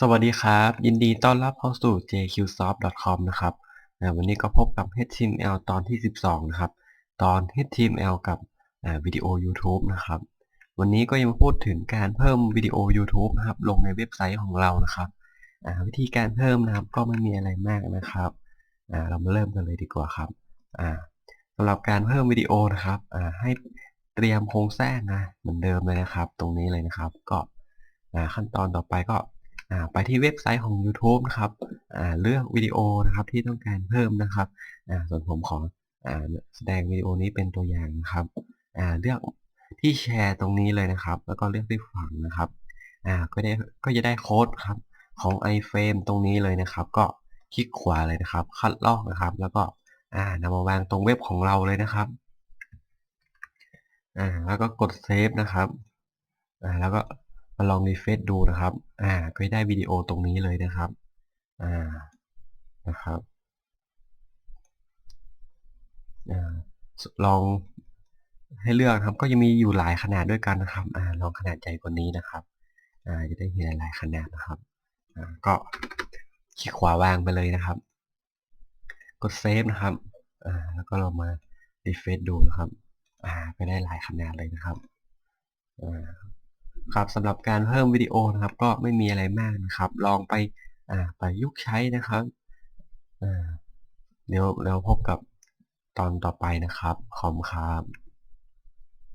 สวัสดีครับ ยินดีต้อนรับเข้าสู่ jqsoft.com นะครับวันนี้ก็พบกับ HTML ตอนที่ 12 นะครับ ตอน HTML กับวิดีโอ YouTube นะครับ วันนี้ก็ยังมาพูดถึงการเพิ่มวิดีโอ YouTube นะครับ ลงในเว็บไซต์ของเรานะครับวิธีการเพิ่มนะครับก็ไม่มีอะไรมากนะครับ เรามาเริ่มกันเลยดีกว่าครับสำหรับการเพิ่มวิดีโอนะครับให้เตรียมโครงสร้างนะเหมือนเดิมเลยนะครับ ตรงนี้เลยนะครับ ก็ขั้นตอนต่อไปก็ ไปที่เว็บไซต์ของ YouTube นะครับเลือกวิดีโอนะครับที่ต้องการเพิ่มนะครับส่วนผมขออแสดงวิดีโอนี้เป็นตัวอย่างนะครับเลือกที่แชร์ตรงนี้เลยนะครับ แล้วก็เลือกที่ฝังนะครับก็ได้ก็จะได้โค้ดครับของ iFrame ตรงนี้เลยนะครับ ก็คลิกขวาเลยนะครับ คัดลอกนะครับ แล้วก็นำมาวางตรงเว็บของเราเลยนะครับแล้วก็กดเซฟนะครับแล้วก็ มาลองรีเฟซดูนะครับ อ่า ก็ได้วิดีโอตรงนี้เลยนะครับ อ่า นะครับ อ่า ลองให้เลือกครับ ก็ยังมีอยู่หลายขนาดด้วยกันนะครับ อ่า ลองขนาดใหญ่กว่านี้นะครับ อ่า จะได้เห็นหลายขนาดนะครับ อ่า ก็คลิกขวาวางไปเลยนะครับ กดเซฟนะครับ อ่า แล้วก็เรามารีเฟซดูนะครับ อ่า ก็ได้หลายขนาดเลยนะครับ อ่า ครับสำหรับการเพิ่มวิดีโอนะครับ ก็ไม่มีอะไรมากนะครับ ลองไปอ่าประยุกต์ใช้นะครับอ่าเดี๋ยวเราพบกับตอนต่อไปนะครับขอบคุณครับ